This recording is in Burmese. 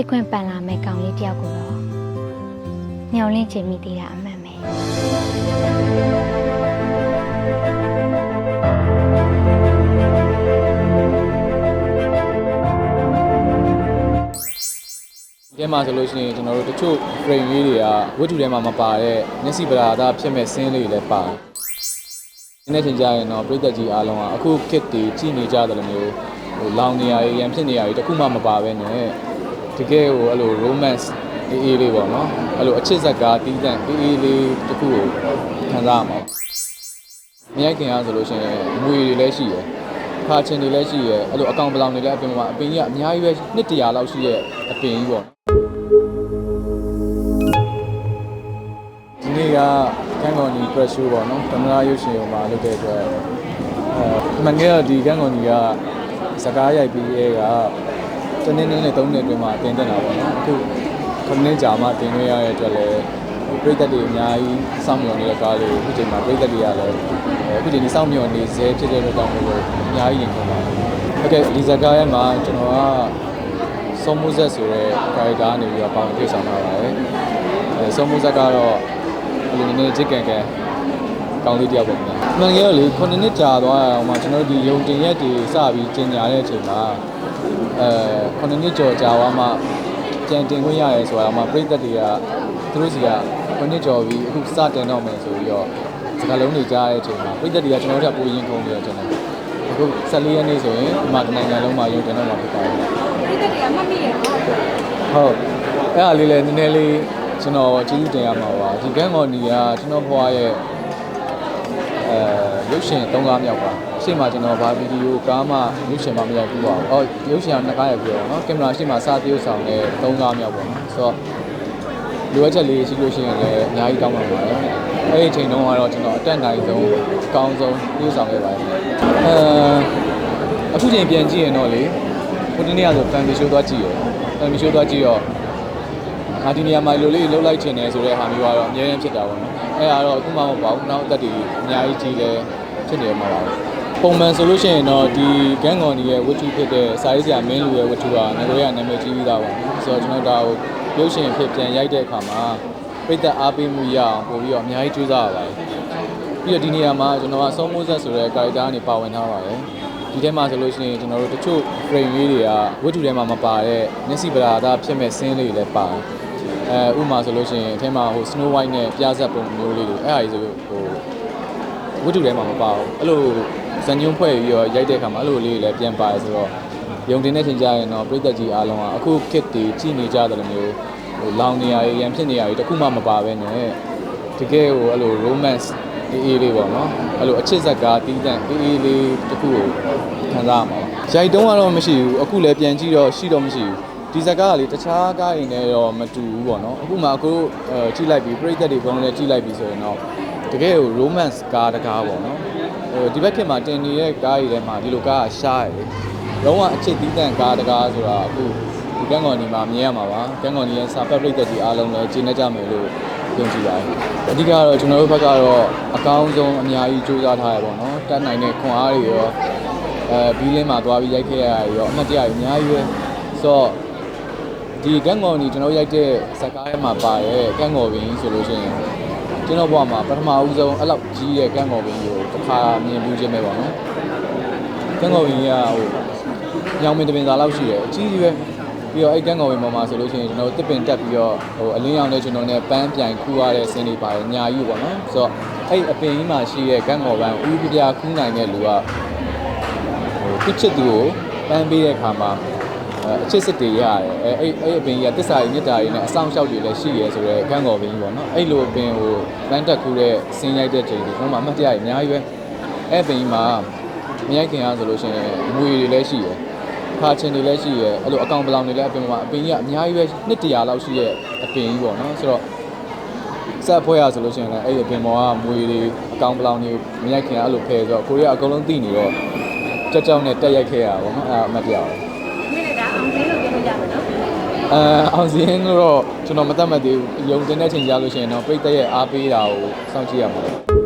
ချစ်ခွင့်ပန်လာမဲ့ကောင်လေးတယောက်ကိုတော့မျောလင့်ချင်မိသေးတာအမှန်ပဲဒီထဲမှာဆိုလို့ရှိရင်ကျွန်တော်တို့တချို့ frame လေးတွေကဝတ္ထုထဲမှာမပါတဲ့မျက်စိပဓာသာဖြစ်မဲ့ဆင်းလေးတွေလည်းပါတယ်။ဒီနေ့ချိန်ကြရင်တော့ပြည်သက်ကြီးအားလုံးကအခုခစ်တီကြည်နေကြတယ်လို့မျိုးဟိုလောင်နေရရန်ဖြစ်နေရတခုမှမပါပဲနဲ့ တကယ်ဟိုအဲ့လို romance အေးအေးလေးပေါ့နော်အဲ့လိုအချစ်ဇက်ကားတီးတန့်အေးအေးလေးတခုကိုခံစားရမှာ။မြိုက်ခင်အားဆိုလို့ရှိရင်ငွေတွေလည်းရှိရယ်ခါချင်တွေလည်းရှိရယ်အဲ့လိုအကောင့်ပလောင်တွေလည်းအပင်မှာအပင်ကြီးကအများကြီးပဲနှစ်တရာလောက်ရှိရဲ့အပင်ကြီးပေါ့ဒီနေ့ကကန်းကော်နီ crash show ပေါ့နော်သမရာရုပ်ရှင်ရုံမှာလုပ်တဲ့အတွက်အဲမှန်ကဲတော့ဒီကန်းကော်နီကစကားရိုက်ပြီးရဲက တနေ့နေ့နဲ့သုံးနှစ်အတွင်းမှာတင်တက်တာပေါ့နော်အခုခမင်းကြာမှတင်ရရတဲ့အတွက်လည်းပြည်သက်တွေအများကြီးစောင့်မျှော်နေတဲ့ကားလေးအခုချိန်မှာပြည်သက်တွေကလည်းအခုချိန်นี้စောင့်မျှော်နေစေဖြစ်တဲ့အတွက်ကြောင့်မို့လို့အများကြီးနေကုန်ပါဟုတ်ကဲ့ဒီစကားရဲမှာကျွန်တော်ကစုံမှုဆက်ဆိုတဲ့ character ကနေပြီးတော့ပေါင်းထိဆောင်ထားပါတယ်အဲစုံမှုဆက်ကတော့ဒီနည်းနည်းချစ်ကန်ကန်ကောင်းလေးတယောက်ပေါ့ဗျာ။မှန်ကဲတော့လေ9နှစ်ကြာသွားတာတော့မှကျွန်တော်တို့ဒီယုံတင်ရက်တွေစပြီးကျင်ညာတဲ့အချိန်မှာ အဲ9နှစ်ကျော်ကြာသွားမှကြံတင်ခွင့်ရတယ်ဆိုတာမှပြိသက်တွေကသူတို့စီက9နှစ်ကျော်ပြီးအခုစတင်တော့မယ်ဆိုပြီးတော့စကားလုံးတွေကြားတဲ့အချိန်မှာပြိသက်တွေကကျွန်တော်တို့ကပိုရင်ခုန်နေတယ်ကျွန်တော်အခု14ရက်နေ့ဆိုရင်ဒီမှာတနိုင်ငံလုံးမှာယုံတင်တော့မှာဖြစ်ပါတယ်ပြိတ္တတွေကမှတ်မိရတော့ဟုတ်အဲ့ဒါလေးလည်းနည်းနည်းလေးကျွန်တော်ကျေးဇူးတင်ရမှာပါဒီကန်းကော်နီကကျွန်တော်ဘွားရဲ့အဲရုပ်ရှင်၃ကားမြောက်ပါ ရှေ့မှာကျွန်တော်ဗာဗီဒီယိုကားမှရုပ်ရှင်မှမရိုက်ဘူးပါဘူး။အော်ရုပ်ရှင်ကနှစ်ကားရိုက်ပြီးတော့နော်ကင်မရာရှေ့မှာစသရုပ်ဆောင်တဲ့သုံးကားမြောက်ပေါ့နော်။ဆိုတော့လိုအပ်ချက်လေးရှိလို့ရှိရင်လည်းအများကြီးတောင်းပန်ပါတယ်။အဲ့ဒီအချိန်တုန်းကတော့ကျွန်တော်အတက်နိုင်ဆုံးအကောင်းဆုံးရုပ်ဆောင်ခဲ့ပါတယ်။အဲအခုချိန်ပြန်ကြည့်ရင်တော့လေဟိုတနေ့ကဆိုဖန်ဗီရှိုးသွားကြည့်ရယ်။ဖန်ဗီရှိုးသွားကြည့်ရောငါဒီနေရာမှာလိုလေးလှုပ်လိုက်ချင်တယ်ဆိုတဲ့ဟာမျိုးကတော့အများကြီးဖြစ်တာပေါ့နော်။အဲ့ဒါတော့အခုမှမဟုတ်ပါဘူး။နောက်အသက်တွေအများကြီးကြီးလဲဖြစ်နေမှာပါပဲ။ ပုံမှန်ဆိုလို့ရှိရင်တော့ဒီဂန်းကွန်ဒီရဲ့ဝတ္ထုဖြစ်တဲ့စာရေးဆရာမင်းလူရဲ့ဝတ္ထုကငါတို့ရဲ့နာမည်ကြီးပြီးသားပါနော်ဆိုတော့ကျွန်တော်ဒါကိုရုပ်ရှင်ဖြစ်ပြန်ရိုက်တဲ့အခါမှာပိတ်သက်အားပေးမှုရအောင်ပို့ပြီးတော့အများကြီးကြိုးစားရပါတယ်ပြီးတော့ဒီနေရာမှာကျွန်တော်ကစောမိုးဆက်ဆိုတဲ့ character ကနေပါဝင်ထားပါတယ်ဒီထဲမှာဆိုလို့ရှိရင်ကျွန်တော်တို့တချို့ frame လေးတွေကဝတ္ထုထဲမှာမပါတဲ့မျက်စိပဓာသာဖြစ်မဲ့ဆင်းလေးတွေလည်းပါတယ်အဲဥပမာဆိုလို့ရှိရင်အထဲမှာဟို Snow White နဲ့ပြားဆက်ပုံမျိုးလေးတွေအဲ့ဟာကြီးဆိုဟိုဝတ္ထုထဲမှာမပါဘူးအဲ့လို ဇန်ညွန်းဖွဲ့ပြီးတော့ရိုက်တဲ့အခါမှာအဲ့လိုလေးတွေလည်းပြန်ပါတယ်ဆိုတော့ယုံတင်တဲ့ချိန်ကျရင်တော့ပြည်သက်ကြီးအားလုံးကအခုခစ်တီကြည်နေကြတယ်လို့မျိုးဟိုလောင်နေရရန်ဖြစ်နေရတခုမှမပါပဲနဲ့တကယ်ဟိုအဲ့လို romance အေးအေးလေးပေါ့နော်အဲ့လိုအချစ်ဇက်ကားတီးတန့်အေးအေးလေးတခုကိုခံစားရမှာပါရိုက်တုံးကတော့မရှိဘူးအခုလည်းပြန်ကြည့်တော့ရှိတော့မရှိဘူးဒီဇက်ကားကလေတခြားကားရင်လည်းတော့မတူဘူးပေါ့နော်အခုမှအခုအဲကြည့်လိုက်ပြီးပြိသက်တွေကောင်းလည်းကြည့်လိုက်ပြီးဆိုရင်တော့တကယ်ကို romance ကားတကားပေါ့နော် ဟိုဒီဘက်ခင်မှာတင်နေတဲ့ကားတွေထဲမှာဒီလိုကားကရှားရလေလုံးဝအချစ်သီးတန့်ကားတကားဆိုတာအခုဒီကန်းကော်နီမှာမြင်ရမှာပါကန်းကော်နီရဲ့စာဖက်ပြိသက်တွေအားလုံးလည်းကျင်းနေကြမယ်လို့ယုံကြည်ပါတယ်အဓိကတော့ကျွန်တော်တို့ဘက်ကတော့အကောင်းဆုံးအများကြီးစူးစမ်းထားရပေါ့နော်တတ်နိုင်တဲ့ခွန်အားတွေရောအဲဘီလင်းမှာသွားပြီးရိုက်ခဲ့ရတာရောအမှတ်တရအများကြီးပဲဆိုတော့ဒီကန်းကော်နီကျွန်တော်ရိုက်တဲ့ဇက်ကားထဲမှာပါတဲ့ကန်းကော်ပင်ဆိုလို့ရှိရင် ကျွန်တော်ဘဝမှာပထမဦးဆုံးအဲ့လောက်ကြီးတဲ့ကန်းကော်ပင်ကိုတစ်ခါမြင်ဘူးခြင်းပဲပေါ့နော်ကန်းကော်ပင်ကဟိုညောင်မင်းတပင်စာလောက်ရှိတယ်အကြီးကြီးပဲပြီးတော့အဲ့ကန်းကော်ပင်ပေါ်မှာဆိုလို့ရှိရင်ကျွန်တော်တစ်ပင်တက်ပြီးတော့ဟိုအလင်းရောင်တဲ့ကျွန်တော်နဲ့ပန်းပြိုင်ခူရတဲ့ဆင်းတွေပါတယ်ညာကြီးပေါ့နော်ဆိုတော့အဲ့အပင်ကြီးမှာရှိတဲ့ကန်းကော်ပန်းဦးပြပြခူးနိုင်တဲ့လူကဟိုသူ့ချစ်သူကိုပန်းပေးတဲ့အခါမှာ အဲအချစ်စစ်တွေရတယ်အဲအဲ့အဲ့အပင်ကြီးကတစ္ဆာကြီးမြတ်တာကြီးနဲ့အဆောင်ရှောက်တွေလည်းရှိရဲဆိုတော့ကန်းကော်ပင်ကြီးပေါ့နော်အဲ့လိုအပင်ကိုလမ်းတက်ခူးတဲ့ဆင်းရိုက်တဲ့ချိန်တွေကျွန်တော်မှအမှတ်တရကြီးအများကြီးပဲအဲ့ပင်ကြီးမှာမရိုက်ခင်အားဆိုလို့ရှိရင်ငွေတွေလည်းရှိရယ်ခါချင်းတွေလည်းရှိရယ်အဲ့လိုအကောင်ပလောင်တွေလည်းအပင်မှာအပင်ကြီးကအများကြီးပဲနှစ်တရာလောက်ရှိရဲ့အပင်ကြီးပေါ့နော်ဆိုတော့ဆက်ဖွဲရဆိုလို့ရှိရင်လည်းအဲ့ဒီအပင်ပေါ်ကမွေတွေအကောင်ပလောင်တွေမရိုက်ခင်အဲ့လိုဖယ်ဆိုတော့ကိုရီးယားအကုန်လုံးသိနေတော့ကြောက်ကြောက်နဲ့တက်ရိုက်ခဲ့ရတာပေါ့နော်အဲ့ဒါအမှတ်တရပါ မိနေတာအောင်သေးလို့ပြောလို့ရမယ်နော် အဲအောင်စင်းတော့ကျွန်တော်မတတ်မှတ်သေးဘူးယုံတင်တဲ့ချိန်ကြားလို့ရှိရင်တော့ပြိတ္တရဲ့အားပေးတာကိုစောင့်ကြည့်ရမှာ